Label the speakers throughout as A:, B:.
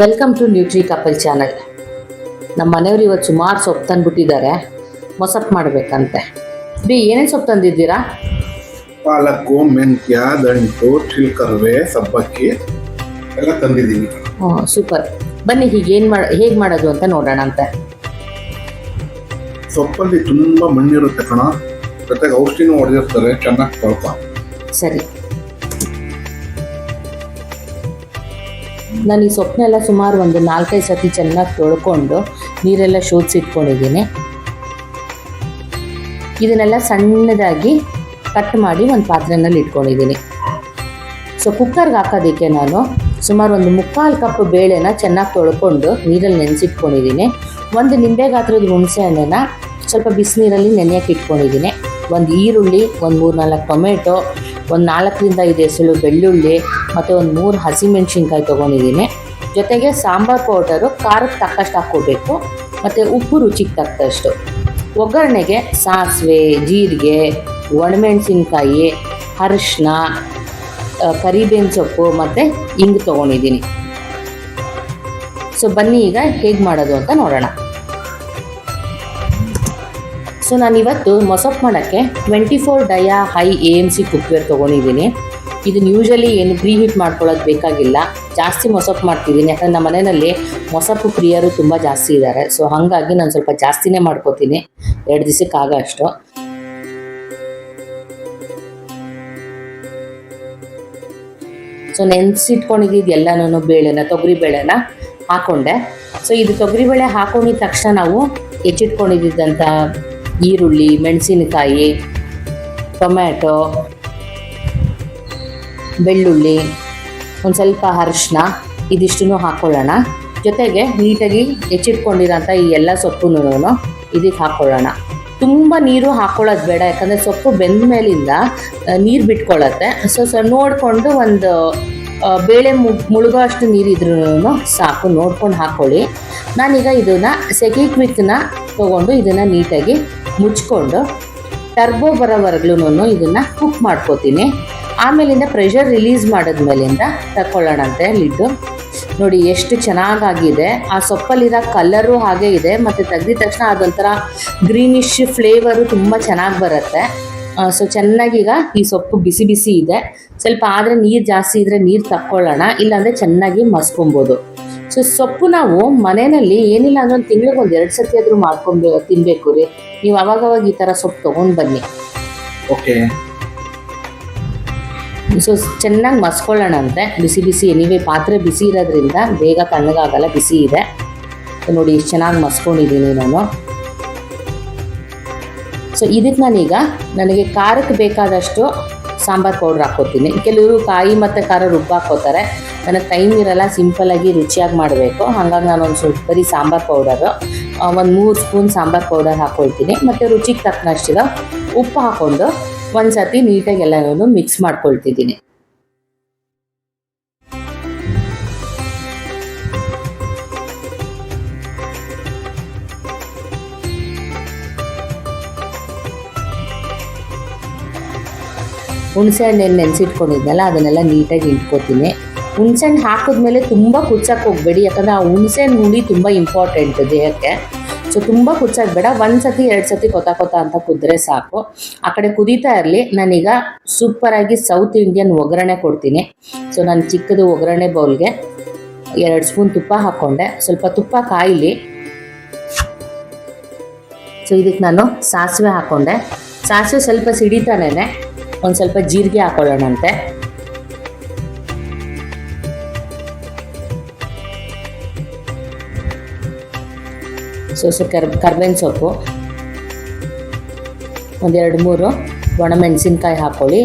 A: Welcome to nutri couple channel ನಮ್ಮ ಮನೆಯವರು ಇವತ್ತು ಸುಮಾರು ಸೊಪ್ಪು ತಂದುಬಿಟ್ಟಿದ್ದಾರೆ. ಮೊಸಪ್ಪು ಮಾಡಬೇಕಂತೆ. ಬಿ ಏನೇನು ಸೊಪ್ಪು ತಂದಿದ್ದೀರಾ?
B: ಪಾಲಕ್ಕು ಮೆಂತ್ಯ ದಂಟು ಚಿಲ್ಕರ್ವೆ ಸಬ್ಬಕ್ಕಿ ಎಲ್ಲ ತಂದಿದ್ದೀನಿ.
A: ಹ್ಞೂ ಸೂಪರ್. ಬನ್ನಿ ಹೀಗೆ ಏನು ಮಾಡ ಹೇಗೆ ಮಾಡೋದು ಅಂತ ನೋಡೋಣ ಅಂತೆ
B: ಸೊಪ್ಪಲ್ಲಿ ತುಂಬ ಮಣ್ಣಿರುತ್ತೆ ಕಣ. ಜೊತೆಗೆ ಔಷಧಿನೂ ಹೊಡೆದಿರ್ತಾರೆ ಚೆನ್ನಾಗಿ ಸ್ವಲ್ಪ
A: ಸರಿ. ನಾನು ಈ ಸೊಪ್ಪನ್ನೆಲ್ಲ ಸುಮಾರು ಒಂದು ನಾಲ್ಕೈದು ಸತಿ ಚೆನ್ನಾಗಿ ತೊಳ್ಕೊಂಡು ನೀರೆಲ್ಲ ಶೋಧಿಸಿಟ್ಕೊಂಡಿದ್ದೀನಿ. ಇದನ್ನೆಲ್ಲ ಸಣ್ಣದಾಗಿ ಕಟ್ ಮಾಡಿ ಒಂದು ಪಾತ್ರೆನಲ್ಲಿ ಇಟ್ಕೊಂಡಿದ್ದೀನಿ. ಸೊ ಕುಕ್ಕರ್ಗೆ ಹಾಕೋದಕ್ಕೆ ನಾನು ಸುಮಾರು ಒಂದು ಮುಕ್ಕಾಲು ಕಪ್ ಬೇಳೆನ ಚೆನ್ನಾಗಿ ತೊಳ್ಕೊಂಡು ನೀರಲ್ಲಿ ನೆನೆಸಿಟ್ಕೊಂಡಿದ್ದೀನಿ. ಒಂದು ನಿಂಬೆ ಗಾತ್ರದ ಹುಣಸೆ ಹಣ್ಣನ್ನ ಸ್ವಲ್ಪ ಬಿಸಿನೀರಲ್ಲಿ ನೆನೆಯಕ್ಕೆ ಇಟ್ಕೊಂಡಿದ್ದೀನಿ. ಒಂದು ಈರುಳ್ಳಿ, ಒಂದು ಮೂರು ನಾಲ್ಕು ಟೊಮೆಟೊ ಒಂದು ನಾಲ್ಕರಿಂದ ಐದು ಎಸಳು ಬೆಳ್ಳುಳ್ಳಿ ಮತ್ತು ಒಂದು ಮೂರು ಹಸಿಮೆಣ್ಸಿನ್ಕಾಯಿ ತೊಗೊಂಡಿದ್ದೀನಿ. ಜೊತೆಗೆ ಸಾಂಬಾರು ಪೌಡರು ಖಾರಕ್ಕೆ ತಕ್ಕಷ್ಟು ಹಾಕ್ಕೋಬೇಕು. ಮತ್ತು ಉಪ್ಪು ರುಚಿಗೆ ತಕ್ಕಷ್ಟು. ಒಗ್ಗರಣೆಗೆ ಸಾಸಿವೆ, ಜೀರಿಗೆ, ಒಣಮೆಣಸಿನ್ಕಾಯಿ, ಅರಿಶಿನ ಕರಿಬೇವಿನ ಸೊಪ್ಪು ಮತ್ತು ಹಿಂಗೆ ತೊಗೊಂಡಿದ್ದೀನಿ. ಸೊ ಬನ್ನಿ ಈಗ ಹೇಗೆ ಮಾಡೋದು ಅಂತ ನೋಡೋಣ. ಸೊ ನಾನಿವತ್ತು ಮೊಸಪ್ ಮಾಡೋಕ್ಕೆ twenty four dia high A M C cookware ತೊಗೊಂಡಿದ್ದೀನಿ. ಇದನ್ನು ಯೂಶಲಿ ಏನು ಪ್ರೀ ಹೀಟ್ ಮಾಡ್ಕೊಳ್ಳೋದು ಬೇಕಾಗಿಲ್ಲ. ಜಾಸ್ತಿ ಮೊಸಪ್ಪು ಮಾಡ್ತಿದ್ದೀನಿ. ಯಾಕಂದ್ರೆ ನಮ್ಮ ಮನೆಯಲ್ಲಿ ಮೊಸಪ್ಪು ಪ್ರಿಯರು ತುಂಬ ಜಾಸ್ತಿ ಇದ್ದಾರೆ. ಸೊ ಹಾಗಾಗಿ ನಾನು ಸ್ವಲ್ಪ ಜಾಸ್ತಿನೇ ಮಾಡ್ಕೋತೀನಿ. ಎರಡು ದಿವಸಕ್ಕೆ ಆಗೋ ಅಷ್ಟು ಸೊ ನೆನೆಸಿಟ್ಕೊಂಡಿದ್ದು ಎಲ್ಲನೂ ಬೇಳೆನ, ತೊಗರಿ ಬೇಳೆನ ಹಾಕೊಂಡೆ. ಸೊ ಇದು ತೊಗರಿ ಬೇಳೆ ಹಾಕೊಂಡಿದ ತಕ್ಷಣ ನಾವು ಹೆಚ್ಚಿಟ್ಕೊಂಡಿದ್ದಂಥ ಈರುಳ್ಳಿ, ಮೆಣಸಿನಕಾಯಿ, ಟೊಮ್ಯಾಟೊ, ಬೆಳ್ಳುಳ್ಳಿ, ಒಂದು ಸ್ವಲ್ಪ ಅರಿಶಿನ ಇದಿಷ್ಟನ್ನು ಹಾಕ್ಕೊಳ್ಳೋಣ ಜೊತೆಗೆ ನೀಟಾಗಿ ಹೆಚ್ಚಿಟ್ಕೊಂಡಿರೋಂಥ ಈ ಎಲ್ಲ ಸೊಪ್ಪುನೂ ಇದಕ್ಕೆ ಹಾಕ್ಕೊಳ್ಳೋಣ ತುಂಬ ನೀರು ಹಾಕ್ಕೊಳ್ಳೋದು ಬೇಡ, ಯಾಕಂದರೆ ಸೊಪ್ಪು ಬೆಂದ ಮೇಲಿಂದ ನೀರು ಬಿಟ್ಕೊಳ್ಳುತ್ತೆ ಸೊ ಸೊ ನೋಡಿಕೊಂಡು ಒಂದು ಬೇಳೆ ಮುಳುಗೋ ಅಷ್ಟು ನೀರಿದ್ರೂ ಸಾಕು, ನೋಡ್ಕೊಂಡು ಹಾಕ್ಕೊಳ್ಳಿ ನಾನೀಗ ಇದನ್ನು ಸೆಕೆ ಕ್ವಿಕ್ನ ತೊಗೊಂಡು ಇದನ್ನು ನೀಟಾಗಿ ಮುಚ್ಕೊಂಡು ಟರ್ಬೋ ಬರೋವರೆಗ್ಲೂ ಇದನ್ನು ಕುಕ್ ಮಾಡ್ಕೋತೀನಿ. ಆಮೇಲಿಂದ ಪ್ರೆಷರ್ ರಿಲೀಸ್ ಮಾಡಿದ್ಮೇಲಿಂದ ತಗೊಳ್ಳೋಣಂತೆ ಲಿಡ್ಡು. ನೋಡಿ ಎಷ್ಟು ಚೆನ್ನಾಗಾಗಿದೆ. ಆ ಸೊಪ್ಪಲ್ಲಿರೋ ಕಲ್ಲರು ಹಾಗೆ ಇದೆ, ಮತ್ತು ತೆಗೆದಿದ ತಕ್ಷಣ ಅದೊಂಥರ ಗ್ರೀನಿಶ್ ಫ್ಲೇವರು ತುಂಬ ಚೆನ್ನಾಗಿ ಬರುತ್ತೆ. ಸೊ ಚೆನ್ನಾಗೀಗ ಈ ಸೊಪ್ಪು ಬಿಸಿ ಬಿಸಿ ಇದೆ. ಸ್ವಲ್ಪ ಆದರೆ ನೀರು ಜಾಸ್ತಿ ಇದ್ರೆ ನೀರು ತಕ್ಕೊಳ್ಳೋಣ ಇಲ್ಲಾಂದರೆ ಚೆನ್ನಾಗಿ ಮಸ್ಕೊಬೋದು ಸೊ ಸೊಪ್ಪು ನಾವು ಮನೆಯಲ್ಲಿ ಏನಿಲ್ಲ ಅಂದ್ರೆ ಒಂದು ತಿಂಗಳಿಗೆ ಒಂದು ಎರಡು ಸತಿ ಆದರೂ ಮಾಡ್ಕೊಂಡು ತಿನ್ನಬೇಕು ರೀ. ನೀವು ಅವಾಗವಾಗ ಈ ಥರ ಸೊಪ್ಪು ತೊಗೊಂಡು ಬನ್ನಿ.
B: ಓಕೆ.
A: ಸೊ ಚೆನ್ನಾಗಿ ಮಸ್ಕೊಳ್ಳೋಣ ಅಂತೆ. ಬಿಸಿ ಬಿಸಿ ಎನಿವೆ ಪಾತ್ರೆ ಬಿಸಿ ಇರೋದ್ರಿಂದ ಬೇಗ ತಣ್ಣಗಾಗಲ್ಲ ಬಿಸಿ ಇದೆ. ನೋಡಿ ಎಷ್ಟು ಚೆನ್ನಾಗಿ ಮಸ್ಕೊಂಡಿದ್ದೀನಿ ನಾನು. ಸೊ ಇದಕ್ಕೆ ನಾನೀಗ ನನಗೆ ಖಾರಕ್ಕೆ ಬೇಕಾದಷ್ಟು ಸಾಂಬಾರು ಪೌಡ್ರ್ ಹಾಕೋತೀನಿ ಕೆಲವರು ಕಾಯಿ ಮತ್ತು ಖಾರ ರುಬ್ಬ ಹಾಕೋತಾರೆ ನನಗೆ ಟೈಮ್ ಇರಲ್ಲ ಸಿಂಪಲ್ಲಾಗಿ ರುಚಿಯಾಗಿ ಮಾಡಬೇಕು. ಹಾಗಾಗಿ ನಾನು ಒಂದು ಸ್ವಲ್ಪ ಬರೀ ಸಾಂಬಾರು ಪೌಡರು ಒಂದು ಮೂರು ಸ್ಪೂನ್ ಸಾಂಬಾರು ಪೌಡರ್ ಹಾಕ್ಕೊಳ್ತೀನಿ. ಮತ್ತು ರುಚಿಗೆ ತಕ್ಕನಷ್ಟಿರೋ ಉಪ್ಪು ಹಾಕ್ಕೊಂಡು ಒಂದು ಸತಿ ನೀಟಾಗಿ ಎಲ್ಲನೂ ಮಿಕ್ಸ್ ಮಾಡ್ಕೊಳ್ತಿದ್ದೀನಿ. ಹುಣಸೆಹಣ್ಣು ನೆನೆಸಿಟ್ಕೊಂಡಿದ್ನಲ್ಲ, ಅದನ್ನೆಲ್ಲ ನೀಟಾಗಿ ಇಟ್ಕೋತೀನಿ. ಹುಣಸೆಹಣ್ಣು ಹಾಕಿದ್ಮೇಲೆ ತುಂಬ ಕುಚ್ಚಕ್ಕೆ ಹೋಗಬೇಡಿ, ಯಾಕಂದರೆ ಆ ಹುಣಸೆಹಣ್ಣು ಹುಳಿ ತುಂಬ ಇಂಪಾರ್ಟೆಂಟ್ ದೇಹಕ್ಕೆ. ಸೊ ತುಂಬ ಕುಚ್ಚಕ್ಕೆ ಬೇಡ ಒಂದು ಸತಿ, ಎರಡು ಸತಿ ಕೊತ ಕೊತ ಅಂತ ಕುದ್ರೆ ಸಾಕು. ಆ ಕಡೆ ಕುದೀತಾ ಇರಲಿ, ನಾನೀಗ ಸೂಪರಾಗಿ ಸೌತ್ ಇಂಡಿಯನ್ ಒಗ್ಗರಣೆ ಕೊಡ್ತೀನಿ. ಸೊ ನಾನು ಚಿಕ್ಕದು ಒಗ್ಗರಣೆ ಬೌಲ್ಗೆ ಎರಡು ಸ್ಪೂನ್ ತುಪ್ಪ ಹಾಕ್ಕೊಂಡೆ. ಸ್ವಲ್ಪ ತುಪ್ಪ ಕಾಯಿಲಿ. ಸೊ ಇದಕ್ಕೆ ನಾನು ಸಾಸಿವೆ ಹಾಕ್ಕೊಂಡೆ. ಸಾಸಿವೆ ಸ್ವಲ್ಪ ಸಿಡಿತಾನೆ ಒಂದು ಸ್ವಲ್ಪ ಜೀರಿಗೆ ಹಾಕೊಳ್ಳೋಣಂತೆ. ಸೊ ಸೊ ಕರ್, ಕರ್ಬೇವಿನ ಸೊಪ್ಪು ಒಂದೆರಡು ಮೂರು ಒಣಮೆಣಸಿನ್ಕಾಯಿ ಹಾಕ್ಕೊಳ್ಳಿ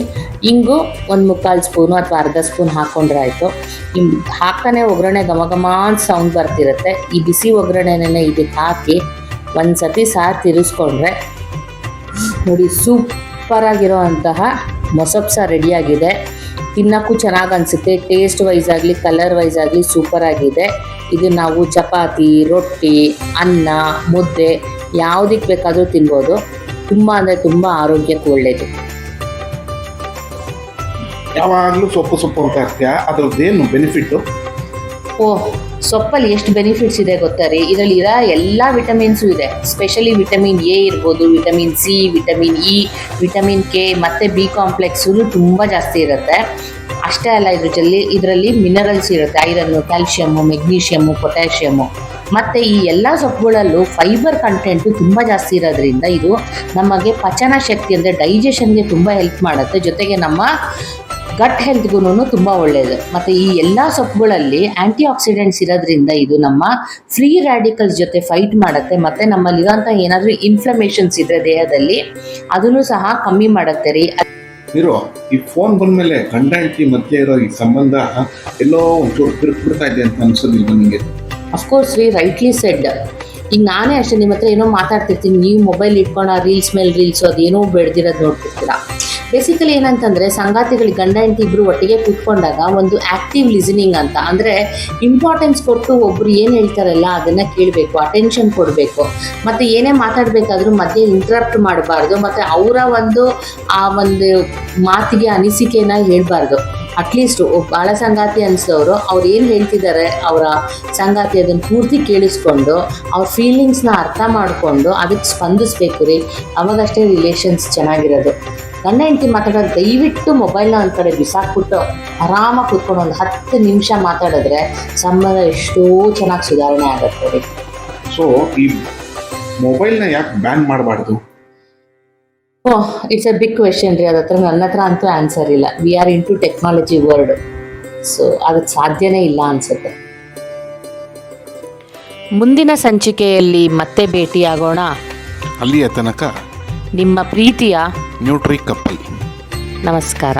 A: ಇಂಗು ಒಂದು ಮುಕ್ಕಾಲು ಸ್ಪೂನು ಅಥವಾ ಅರ್ಧ ಸ್ಪೂನ್ ಹಾಕ್ಕೊಂಡ್ರೆ ಆಯಿತು. ಹಾಕ್ತಾನೆ ಒಗ್ಗರಣೆ ಘಮ ಘಮ ಅಂತ ಸೌಂಡ್ ಬರ್ತಿರುತ್ತೆ. ಈ ಬಿಸಿ ಒಗ್ಗರಣೆನೇ ಇದಕ್ಕೆ ಹಾಕಿ ಒಂದು ಸತಿ ಸಾರು ತಿರುಗಿಸ್ಕೊಂಡ್ರೆ ನೋಡಿ ಸೂಪರ್ ಆಗಿರೋ ಅಂತಹ ಮೊಸಪ್ಸ ರೆಡಿಯಾಗಿದೆ. ತಿನ್ನೋಕ್ಕೂ ಚೆನ್ನಾಗಿ ಅನಿಸುತ್ತೆ. ಟೇಸ್ಟ್ ವೈಸ್ ಆಗಲಿ ಕಲರ್ ವೈಸ್ ಆಗಲಿ ಸೂಪರ್ ಆಗಿದೆ ಇದು ನಾವು ಚಪಾತಿ ರೊಟ್ಟಿ ಅನ್ನ ಮುದ್ದೆ ಯಾವುದಕ್ಕೆ ಬೇಕಾದರೂ ತಿನ್ಬೋದು. ತುಂಬ ಅಂದರೆ ತುಂಬ ಆರೋಗ್ಯಕ್ಕೆ ಒಳ್ಳೆಯದು
B: ಯಾವಾಗಲೂ ಸೊಪ್ಪು ಸೊಪ್ಪು ಅಂತ ಇರ್ತೀಯ ಏನು ಬೆನಿಫಿಟ್ಟು
A: ಓಹ್ ಸೊಪ್ಪಲ್ಲಿ ಎಷ್ಟು ಬೆನಿಫಿಟ್ಸ್ ಇದೆ ಗೊತ್ತಾ ರೀ? ಇದರಲ್ಲಿ ಇರೋ ಎಲ್ಲ ವಿಟಮಿನ್ಸು ಇದೆ. ಸ್ಪೆಷಲಿ ವಿಟಮಿನ್ ಎ ಇರ್ಬೋದು vitamin C vitamin E vitamin K ಮತ್ತು ಬಿ ಕಾಂಪ್ಲೆಕ್ಸು ತುಂಬ ಜಾಸ್ತಿ ಇರುತ್ತೆ. ಅಷ್ಟೇ ಅಲ್ಲ ಇದ್ರ ಜೊತೆ ಇದರಲ್ಲಿ ಮಿನರಲ್ಸ್ ಇರುತ್ತೆ. ಐರನ್ನು ಕ್ಯಾಲ್ಶಿಯಮ್ಮು ಮೆಗ್ನೀಷಿಯಮ್ಮು ಪೊಟ್ಯಾಷಿಯಮ್ಮು ಮತ್ತು ಈ ಎಲ್ಲ ಸೊಪ್ಪುಗಳಲ್ಲೂ ಫೈಬರ್ ಕಂಟೆಂಟು ತುಂಬ ಜಾಸ್ತಿ ಇರೋದ್ರಿಂದ ಇದು ನಮಗೆ ಪಚನ ಶಕ್ತಿ ಅಂದರೆ ಡೈಜೆಷನ್ಗೆ ತುಂಬ ಹೆಲ್ಪ್ ಮಾಡುತ್ತೆ. ಜೊತೆಗೆ ನಮ್ಮ ಗಟ್ ಹೆಲ್ತ್ಗೂ ತುಂಬ ಒಳ್ಳೆಯದು ಮತ್ತು ಈ ಎಲ್ಲ ಸೊಪ್ಪುಗಳಲ್ಲಿ ಆ್ಯಂಟಿ ಆಕ್ಸಿಡೆಂಟ್ಸ್ ಇರೋದ್ರಿಂದ ಇದು ನಮ್ಮ ಫ್ರೀ ರ್ಯಾಡಿಕಲ್ಸ್ ಜೊತೆ ಫೈಟ್ ಮಾಡುತ್ತೆ. ಮತ್ತು ನಮ್ಮಲ್ಲಿರೋಂಥ ಏನಾದರೂ ಇನ್ಫ್ಲಮೇಷನ್ಸ್ ಇದ್ರೆ ದೇಹದಲ್ಲಿ ಅದನ್ನು ಸಹ ಕಮ್ಮಿ ಮಾಡುತ್ತೆ ರೀ.
B: ಇರೋ ಈ ಫೋನ್ ಬಂದಮೇಲೆ ಗಂಡ ಹೆಂಡತಿ ಮಧ್ಯೆ ಇರೋ ಈ ಸಂಬಂಧ ಎಲ್ಲೋ ಒಂಚೂರು ತಿರುಗ್ಬಿಡ್ತಾ ಇದೆ ಅಂತ ಅನ್ಸೋದಿಲ್ಲ ನಿಮಗೆ
A: ಅಫ್ಕೋರ್ಸ್ ರೀ ರೈಟ್ಲಿ ಸೆಡ್ ಈಗ ನಾನೇ ಅಷ್ಟೇ ನಿಮ್ಮ ಹತ್ರ ಏನೋ ಮಾತಾಡ್ತಿರ್ತೀನಿ. ನೀವು ಮೊಬೈಲ್ ಇಟ್ಕೊಂಡು ರೀಲ್ಸ್ ಮೇಲೆ ರೀಲ್ಸ್ ಅದೇನೋ ಬೆಳೆದಿರೋದು ನೋಡ್ತಿರ್ತೀರಾ? ಬೇಸಿಕಲಿ ಏನಂತಂದರೆ ಸಂಗಾತಿಗಳಿಗೆ ಗಂಡ, ಹೆಂಡತಿ ಇಬ್ಬರು ಒಟ್ಟಿಗೆ ಕೂತ್ಕೊಂಡಾಗ ಒಂದು ಆ್ಯಕ್ಟಿವ್ ಲಿಸನಿಂಗ್ ಅಂತ. ಅಂದರೆ ಇಂಪಾರ್ಟೆನ್ಸ್ ಕೊಟ್ಟು ಒಬ್ಬರು ಏನು ಹೇಳ್ತಾರಲ್ಲ ಅದನ್ನು ಕೇಳಬೇಕು ಅಟೆನ್ಷನ್ ಕೊಡಬೇಕು. ಮತ್ತು ಏನೇ ಮಾತಾಡಬೇಕಾದ್ರೂ ಮಧ್ಯೆ ಇಂಟ್ರಪ್ಟ್ ಮಾಡಬಾರ್ದು. ಮತ್ತು ಅವರ ಒಂದು, ಆ ಒಂದು ಮಾತಿಗೆ ಅನಿಸಿಕೆನ ಹೇಳ್ಬಾರ್ದು. ಅಟ್ಲೀಸ್ಟ್ ಬಹಳ ಸಂಗಾತಿ ಅನಿಸಿದವರು ಅವ್ರು ಏನು ಹೇಳ್ತಿದ್ದಾರೆ ಅವರ ಸಂಗಾತಿ ಅದನ್ನು ಪೂರ್ತಿ ಕೇಳಿಸ್ಕೊಂಡು, ಅವ್ರ ಫೀಲಿಂಗ್ಸ್ನ ಅರ್ಥ ಮಾಡಿಕೊಂಡು ಅದಕ್ಕೆ ಸ್ಪಂದಿಸ್ಬೇಕು ರೀ. ಅವಾಗಷ್ಟೇ ರಿಲೇಷನ್ಸ್ ಚೆನ್ನಾಗಿರೋದು. ಗಂಡ ಹೆಂಡತಿ ಮಾತಾಡೋದು ದಯವಿಟ್ಟು ಮೊಬೈಲ್ನ ಒಂದು ಕಡೆ ಬಿಸಾಕ್ಬಿಟ್ಟು ಆರಾಮಾಗಿ ಕೂತ್ಕೊಂಡು ಒಂದು ಹತ್ತು ನಿಮಿಷ ಮಾತಾಡಿದ್ರೆ ಸಂಬಂಧ ಎಷ್ಟೋ ಚೆನ್ನಾಗಿ ಸುಧಾರಣೆ ಆಗುತ್ತೆ ರೀ.
B: ಸೊ ಈ ಮೊಬೈಲ್ನ ಯಾಕೆ ಬ್ಯಾನ್ ಮಾಡಬಾರ್ದು?
A: Oh it's a big question ರೀ. ಅದತ್ರ ನನ್ನ ಹತ್ರ ಅಂತೂ ಆನ್ಸರ್ ಇಲ್ಲ. We are into technology world so ಅದಕ್ಕೆ ಸಾಧ್ಯನೇ ಇಲ್ಲ ಅನ್ಸುತ್ತೆ. ಮುಂದಿನ ಸಂಚಿಕೆಯಲ್ಲಿ ಮತ್ತೆ ಭೇಟಿಯಾಗೋಣ.
B: ಅಲ್ಲಿಯ ತನಕ
A: ನಿಮ್ಮ ಪ್ರೀತಿಯ
B: ನ್ಯೂಟ್ರಿ ಕಪ್ಪಲ್
A: ನಮಸ್ಕಾರ.